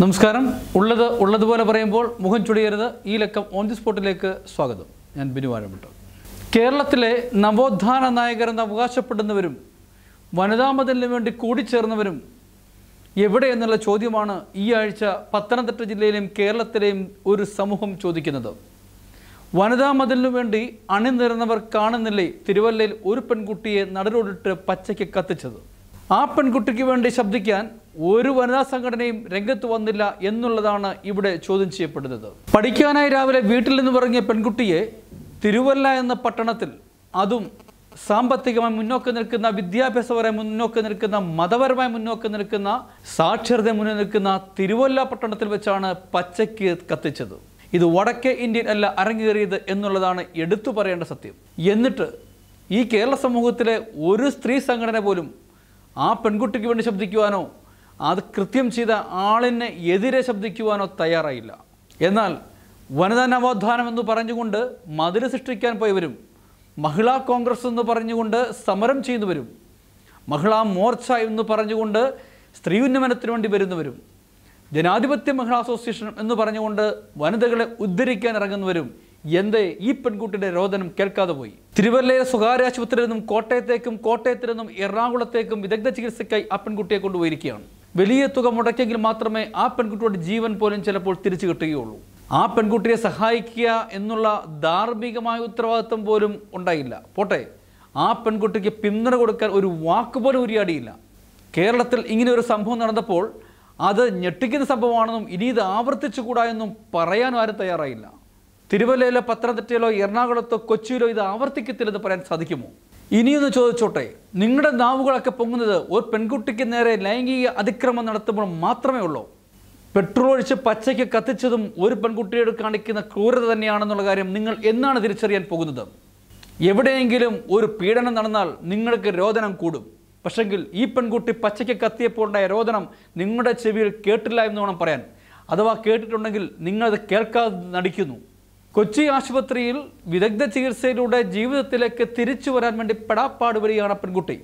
നമസ്കാരം. ഉള്ളത് ഉള്ളതുപോലെ പറയുമ്പോൾ മുഖം ചുളിയരുത്. ഈ ലക്കം ഓൺ ദി സ്പോട്ടിലേക്ക് സ്വാഗതം. ഞാൻ ബിനു കേരളത്തിലെ നവോത്ഥാന നായകരെന്ന് അവകാശപ്പെടുന്നവരും വനിതാ മതിലിന് വേണ്ടി കൂടിച്ചേർന്നവരും എവിടെ എന്നുള്ള ചോദ്യമാണ് ഈ ആഴ്ച പത്തനംതിട്ട ജില്ലയിലെയും കേരളത്തിലെയും ഒരു സമൂഹം ചോദിക്കുന്നത്. വനിതാ മതിലിനു വേണ്ടി അണിനിരന്നവർ കാണുന്നില്ലേ? തിരുവല്ലയിൽ ഒരു പെൺകുട്ടിയെ നടുരോടിട്ട് പച്ചയ്ക്ക് കത്തിച്ചത്. ആ പെൺകുട്ടിക്ക് വേണ്ടി ശബ്ദിക്കാൻ ഒരു വനിതാ സംഘടനയും രംഗത്ത് വന്നില്ല എന്നുള്ളതാണ് ഇവിടെ ചോദ്യം ചെയ്യപ്പെടുന്നത്. പഠിക്കാനായി രാവിലെ വീട്ടിൽ നിന്ന് ഇറങ്ങിയ പെൺകുട്ടിയെ തിരുവല്ല എന്ന പട്ടണത്തിൽ അതും സാമ്പത്തികമായി മുന്നോക്കം നിൽക്കുന്ന വിദ്യാഭ്യാസപരമായി മുന്നോക്കം നിൽക്കുന്ന മതപരമായി മുന്നോക്കം നിൽക്കുന്ന സാക്ഷരത മുന്നിൽ നിൽക്കുന്ന തിരുവല്ല പട്ടണത്തിൽ വെച്ചാണ് പച്ചയ്ക്ക് കത്തിച്ചത്. ഇത് വടക്കേ ഇന്ത്യൻ അല്ല അരങ്ങേറിയത് എന്നുള്ളതാണ് എടുത്തു പറയേണ്ട സത്യം. എന്നിട്ട് ഈ കേരള സമൂഹത്തിലെ ഒരു സ്ത്രീ സംഘടന പോലും ആ പെൺകുട്ടിക്ക് വേണ്ടി ശബ്ദിക്കുവാനോ അത് കൃത്യം ചെയ്ത ആളിനെ എതിരെ ശബ്ദിക്കുവാനോ തയ്യാറായില്ല. എന്നാൽ വനിതാ നവോത്ഥാനം എന്ന് പറഞ്ഞുകൊണ്ട് മതിൽ സൃഷ്ടിക്കാൻ പോയവരും മഹിളാ കോൺഗ്രസ് എന്ന് പറഞ്ഞുകൊണ്ട് സമരം ചെയ്യുന്നവരും മഹിളാ മോർച്ച എന്ന് പറഞ്ഞുകൊണ്ട് സ്ത്രീ ഉന്നമനത്തിന് വേണ്ടി വരുന്നവരും ജനാധിപത്യ മഹിളാ അസോസിയേഷൻ എന്ന് പറഞ്ഞുകൊണ്ട് വനിതകളെ ഉദ്ധരിക്കാൻ ഇറങ്ങുന്നവരും എന്തേ ഈ പെൺകുട്ടിയുടെ രോദനം കേൾക്കാതെ പോയി. തിരുവല്ലയിലെ സ്വകാര്യ ആശുപത്രിയിൽ നിന്നും കോട്ടയത്തേക്കും കോട്ടയത്തിൽ നിന്നും എറണാകുളത്തേക്കും വിദഗ്ധ ചികിത്സയ്ക്കായി ആ പെൺകുട്ടിയെ കൊണ്ടുപോയിരിക്കുകയാണ്. വലിയ തുക മുടക്കിയെങ്കിൽ മാത്രമേ ആ പെൺകുട്ടിയുടെ ജീവൻ പോലും ചിലപ്പോൾ തിരിച്ചു കിട്ടുകയുള്ളൂ. ആ പെൺകുട്ടിയെ സഹായിക്കുക എന്നുള്ള ധാർമ്മികമായ ഉത്തരവാദിത്വം പോലും ഉണ്ടായില്ല. പോട്ടെ ആ പെൺകുട്ടിക്ക് പിന്തുണ കൊടുക്കാൻ ഒരു വാക്ക് പോലും ഉരിയാടിയില്ല. കേരളത്തിൽ ഇങ്ങനെ ഒരു സംഭവം നടന്നപ്പോൾ അത് ഞെട്ടിക്കുന്ന സംഭവമാണെന്നും ഇനി ഇത് ആവർത്തിച്ചുകൂടാ എന്നും പറയാനും ആരും തയ്യാറായില്ല. തിരുവല്ലയിലോ പത്തനംതിട്ടയിലോ എറണാകുളത്തോ കൊച്ചിയിലോ ഇത് ആവർത്തിക്കത്തില്ലെന്ന് പറയാൻ സാധിക്കുമോ? ഇനിയൊന്ന് ചോദിച്ചോട്ടെ നിങ്ങളുടെ നാവുകളൊക്കെ പൊങ്ങുന്നത് ഒരു പെൺകുട്ടിക്ക് നേരെ ലൈംഗിക അതിക്രമം നടത്തുമ്പോൾ മാത്രമേ ഉള്ളൂ. പെട്രോൾ ഒഴിച്ച് പച്ചയ്ക്ക് കത്തിച്ചതും ഒരു പെൺകുട്ടിയോട് കാണിക്കുന്ന ക്രൂരത തന്നെയാണെന്നുള്ള കാര്യം നിങ്ങൾ എന്നാണ് തിരിച്ചറിയാൻ പോകുന്നത്? എവിടെയെങ്കിലും ഒരു പീഡനം നടന്നാൽ നിങ്ങൾക്ക് രോദനം കൂടും. പക്ഷെങ്കിൽ ഈ പെൺകുട്ടി പച്ചയ്ക്ക് കത്തിയപ്പോൾ ഉണ്ടായ രോദനം നിങ്ങളുടെ ചെവിയിൽ കേട്ടില്ല എന്ന് വേണം പറയാൻ. അഥവാ കേട്ടിട്ടുണ്ടെങ്കിൽ നിങ്ങളത് കേൾക്കാതെ നടിക്കുന്നു. കൊച്ചി ആശുപത്രിയിൽ വിദഗ്ധ ചികിത്സയിലൂടെ ജീവിതത്തിലേക്ക് തിരിച്ചു വരാൻ വേണ്ടി പെടാപ്പാട് വരികയാണ് പെൺകുട്ടി.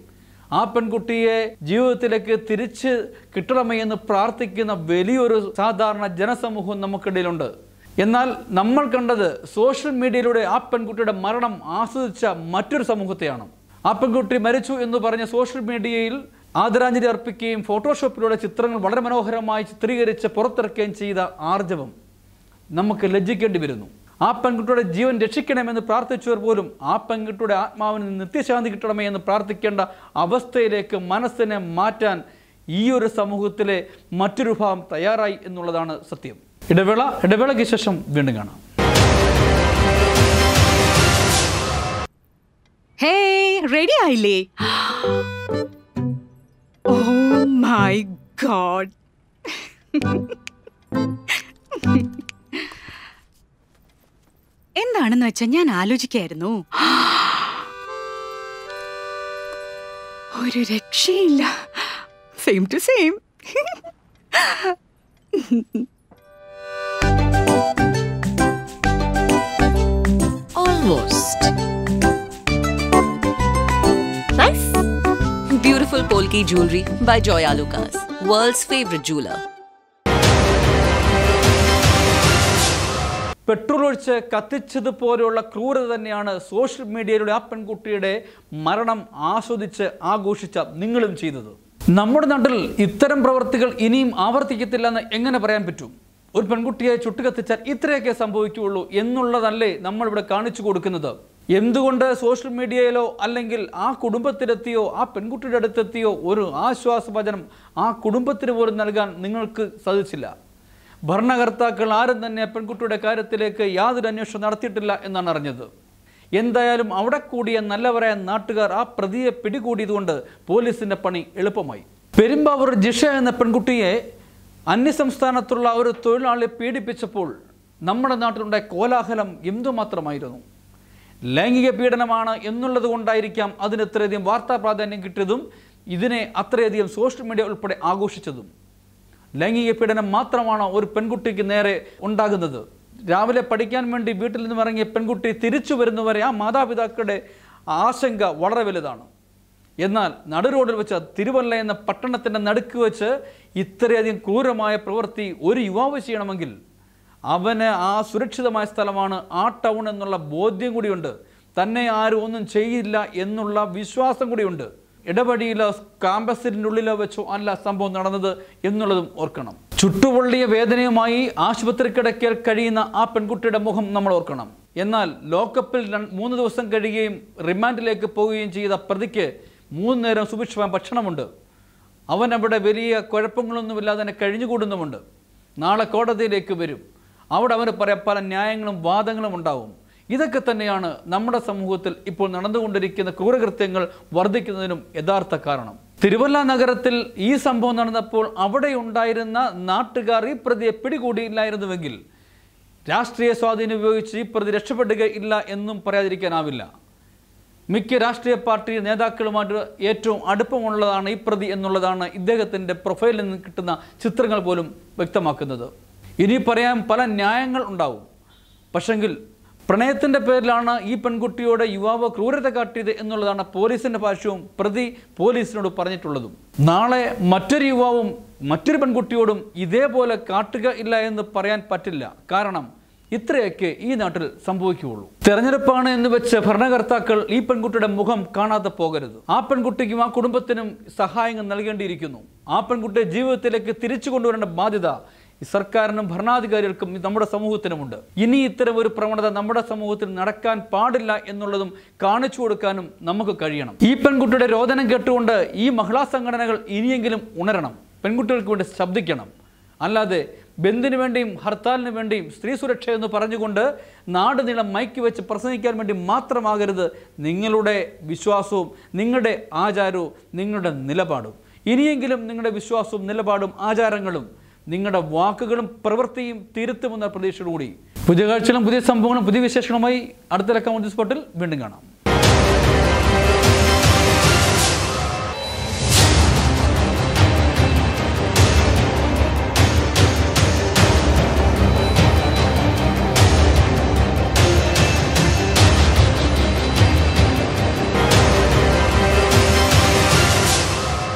ആ പെൺകുട്ടിയെ ജീവിതത്തിലേക്ക് തിരിച്ച് കിട്ടണമേ എന്ന് പ്രാർത്ഥിക്കുന്ന വലിയൊരു സാധാരണ ജനസമൂഹം നമുക്കിടയിലുണ്ട്. എന്നാൽ നമ്മൾ കണ്ടത് സോഷ്യൽ മീഡിയയിലൂടെ ആ പെൺകുട്ടിയുടെ മരണം ആസ്വദിച്ച മറ്റൊരു സമൂഹത്തെയാണ്. ആ പെൺകുട്ടി മരിച്ചു എന്ന് പറഞ്ഞ സോഷ്യൽ മീഡിയയിൽ ആദരാഞ്ജലി അർപ്പിക്കുകയും ഫോട്ടോഷോപ്പിലൂടെ ചിത്രങ്ങൾ വളരെ മനോഹരമായി ചിത്രീകരിച്ച് പുറത്തിറക്കുകയും ചെയ്ത ആർജവം നമുക്ക് ലജ്ജിക്കേണ്ടി വരുന്നു. ആ പെൺകുട്ടിയുടെ ജീവൻ രക്ഷിക്കണമെന്ന് പ്രാർത്ഥിച്ചവർ പോലും ആ പെൺകുട്ടിയുടെ ആത്മാവിന് നിത്യശാന്തി കിട്ടണമേ എന്ന് പ്രാർത്ഥിക്കേണ്ട അവസ്ഥയിലേക്ക് മനസ്സിനെ മാറ്റാൻ ഈ ഒരു സമൂഹത്തിലെ മറ്റൊരു ഭാഗം തയ്യാറായി എന്നുള്ളതാണ് സത്യം. ഇടവേള ഇടവേളയ്ക്ക് ശേഷം വീണ്ടും കാണാം. ഹേ റെഡി ആയില്ലേ? ഓ മൈ ഗോഡ് എന്താണെന്ന് വെച്ചാൽ ഞാൻ ആലോചിക്കായിരുന്നു ഒരു രക്ഷയില്ല same to same Almost. Beautiful Polki jewelry by Joy Alukas, world's favorite jeweler. Petrol ഒഴിച്ച് കത്തിച്ചതുപോലെയുള്ള ക്രൂരത തന്നെയാണ് സോഷ്യൽ മീഡിയയിലൂടെ ആ പെൺകുട്ടിയുടെ മരണം ആസ്വദിച്ച് ആഘോഷിച്ച നിങ്ങളും ചെയ്തത്. നമ്മുടെ നാട്ടിൽ ഇത്തരം പ്രവൃത്തികൾ ഇനിയും ആവർത്തിക്കത്തില്ല എന്ന് എങ്ങനെ പറയാൻ പറ്റും? ഒരു പെൺകുട്ടിയെ ചുട്ടുകത്തിച്ചാൽ ഇത്രയൊക്കെ സംഭവിക്കുകയുള്ളൂ എന്നുള്ളതല്ലേ നമ്മളിവിടെ കാണിച്ചു കൊടുക്കുന്നത്. എന്തുകൊണ്ട് സോഷ്യൽ മീഡിയയിലോ അല്ലെങ്കിൽ ആ കുടുംബത്തിലെത്തിയോ ആ പെൺകുട്ടിയുടെ അടുത്തെത്തിയോ ഒരു ആശ്വാസവചനം ആ കുടുംബത്തിന് പോലും നൽകാൻ നിങ്ങൾക്ക് സാധിച്ചില്ല? ഭരണകർത്താക്കൾ ആരും തന്നെ പെൺകുട്ടിയുടെ കാര്യത്തിലേക്ക് യാതൊരു അന്വേഷണം നടത്തിയിട്ടില്ല എന്നാണ് അറിഞ്ഞത്. എന്തായാലും അവിടെ കൂടിയ നല്ലവരായ നാട്ടുകാർ ആ പ്രതിയെ പിടികൂടിയതുകൊണ്ട് പോലീസിന്റെ പണി എളുപ്പമായി. പെരുമ്പാവൂർ ജിഷ എന്ന പെൺകുട്ടിയെ അന്യസംസ്ഥാനത്തുള്ള ഒരു തൊഴിലാളി പീഡിപ്പിച്ചപ്പോൾ നമ്മുടെ നാട്ടിലുണ്ടായ കോലാഹലം എന്തുമാത്രമായിരുന്നു? ലൈംഗിക പീഡനമാണ് എന്നുള്ളത് കൊണ്ടായിരിക്കാം അതിന് ഇത്രയധികം വാർത്താ പ്രാധാന്യം കിട്ടിയതും ഇതിനെ അത്രയധികം സോഷ്യൽ മീഡിയ ഉൾപ്പെടെ ആഘോഷിച്ചതും. ലൈംഗിക പീഡനം മാത്രമാണ് ഒരു പെൺകുട്ടിക്ക് നേരെ ഉണ്ടാകുന്നത്. രാവിലെ പഠിക്കാൻ വേണ്ടി വീട്ടിൽ നിന്നും ഇറങ്ങിയ പെൺകുട്ടി തിരിച്ചു വരുന്നവരെ ആ മാതാപിതാക്കളുടെ ആശങ്ക വളരെ വലുതാണ്. എന്നാൽ നടു റോഡിൽ വെച്ച് തിരുവല്ല എന്ന പട്ടണത്തിന്റെ നടുക്ക് വെച്ച് ഇത്രയധികം ക്രൂരമായ പ്രവൃത്തി ഒരു യുവാവ് ചെയ്യണമെങ്കിൽ അവന് ആ സുരക്ഷിതമായ സ്ഥലമാണ് ആ ടൗൺ എന്നുള്ള ബോധ്യം കൂടിയുണ്ട്. തന്നെ ആരും ഒന്നും ചെയ്യില്ല എന്നുള്ള വിശ്വാസം കൂടിയുണ്ട്. ഇടപെടിയിലോ കാമ്പസിന്റെ ഉള്ളിലോ വെച്ചോ അല്ല സംഭവം നടന്നത് എന്നുള്ളതും ഓർക്കണം. ചുട്ടുപൊള്ളിയ വേദനയുമായി ആശുപത്രി കിടക്കൽ കഴിയുന്ന ആ പെൺകുട്ടിയുടെ മുഖം നമ്മൾ ഓർക്കണം. എന്നാൽ ലോക്കപ്പിൽ മൂന്ന് ദിവസം കഴിയുകയും റിമാൻഡിലേക്ക് പോവുകയും ചെയ്ത പ്രതിക്ക് മൂന്ന് നേരം സുഭിക്ഷമായ ഭക്ഷണമുണ്ട്. അവൻ അവിടെ വലിയ കുഴപ്പങ്ങളൊന്നുമില്ലാതെ തന്നെ കഴിഞ്ഞുകൂടുന്നുമുണ്ട്. നാളെ കോടതിയിലേക്ക് വരും. അവിടെ അവന് പറയാൻ പല ന്യായങ്ങളും വാദങ്ങളും ഉണ്ടാവും. ഇതൊക്കെ തന്നെയാണ് നമ്മുടെ സമൂഹത്തിൽ ഇപ്പോൾ നടന്നുകൊണ്ടിരിക്കുന്ന ക്രൂരകൃത്യങ്ങൾ വർദ്ധിക്കുന്നതിനും യഥാർത്ഥ കാരണം. തിരുവല്ല നഗരത്തിൽ ഈ സംഭവം നടന്നപ്പോൾ അവിടെ ഉണ്ടായിരുന്ന നാട്ടുകാർ ഈ പ്രതിയെ പിടികൂടിയില്ലായിരുന്നുവെങ്കിൽ രാഷ്ട്രീയ സ്വാധീനം ഉപയോഗിച്ച് ഈ പ്രതി രക്ഷപ്പെടുകയില്ല എന്നും പറയാതിരിക്കാനാവില്ല. മിക്ക രാഷ്ട്രീയ പാർട്ടി നേതാക്കളുമായിട്ട് ഏറ്റവും അടുപ്പമുള്ളതാണ് ഈ പ്രതി എന്നുള്ളതാണ് ഇദ്ദേഹത്തിന്റെ പ്രൊഫൈലിൽ നിന്ന് കിട്ടുന്ന ചിത്രങ്ങൾ പോലും വ്യക്തമാക്കുന്നത്. ഇനി പറയാൻ പല ന്യായങ്ങൾ ഉണ്ടാവും. പക്ഷെങ്കിൽ പ്രണയത്തിന്റെ പേരിലാണ് ഈ പെൺകുട്ടിയോട് യുവാവ് ക്രൂരത കാട്ടിയത് എന്നുള്ളതാണ് പോലീസിന്റെ ഭാഷ്യവും പ്രതി പോലീസിനോട് പറഞ്ഞിട്ടുള്ളതും. നാളെ മറ്റൊരു യുവാവും മറ്റൊരു പെൺകുട്ടിയോടും ഇതേപോലെ കാട്ടുക ഇല്ല എന്ന് പറയാൻ പറ്റില്ല. കാരണം ഇത്രയൊക്കെ ഈ നാട്ടിൽ സംഭവിക്കുകയുള്ളൂ. തെരഞ്ഞെടുപ്പാണ് എന്ന് വെച്ച് ഭരണകർത്താക്കൾ ഈ പെൺകുട്ടിയുടെ മുഖം കാണാതെ പോകരുത്. ആ പെൺകുട്ടിക്കും ആ കുടുംബത്തിനും സഹായങ്ങൾ നൽകേണ്ടിയിരിക്കുന്നു. ആ പെൺകുട്ടിയെ ജീവിതത്തിലേക്ക് തിരിച്ചു കൊണ്ടുവരേണ്ട ബാധ്യത സർക്കാരിനും ഭരണാധികാരികൾക്കും നമ്മുടെ സമൂഹത്തിനുമുണ്ട്. ഇനി ഇത്തരം ഒരു പ്രവണത നമ്മുടെ സമൂഹത്തിൽ നടക്കാൻ പാടില്ല എന്നുള്ളതും കാണിച്ചു കൊടുക്കാനും നമുക്ക് കഴിയണം. ഈ പെൺകുട്ടിയുടെ രോദനം കേട്ടുകൊണ്ട് ഈ മഹിളാ സംഘടനകൾ ഇനിയെങ്കിലും ഉണരണം. പെൺകുട്ടികൾക്ക് വേണ്ടി ശബ്ദിക്കണം. അല്ലാതെ ബന്ദിന് വേണ്ടിയും ഹർത്താലിന് വേണ്ടിയും സ്ത്രീ സുരക്ഷ എന്ന് പറഞ്ഞുകൊണ്ട് നാട് നീളം മയക്കി വെച്ച് പ്രസംഗിക്കാൻ വേണ്ടി മാത്രമാകരുത് നിങ്ങളുടെ വിശ്വാസവും നിങ്ങളുടെ ആചാരവും നിങ്ങളുടെ നിലപാടും. ഇനിയെങ്കിലും നിങ്ങളുടെ വിശ്വാസവും നിലപാടും ആചാരങ്ങളും നിങ്ങളുടെ വാക്കുകളും പ്രവൃത്തിയും തിരുത്തുമെന്ന പ്രതീക്ഷയോടുകൂടി. പുതിയ കാഴ്ചകളും പുതിയ സംഭവങ്ങളും പുതിയ വിശേഷങ്ങളുമായി അടുത്ത ലക്കം സ്പോട്ടിൽ വീണ്ടും കാണാം.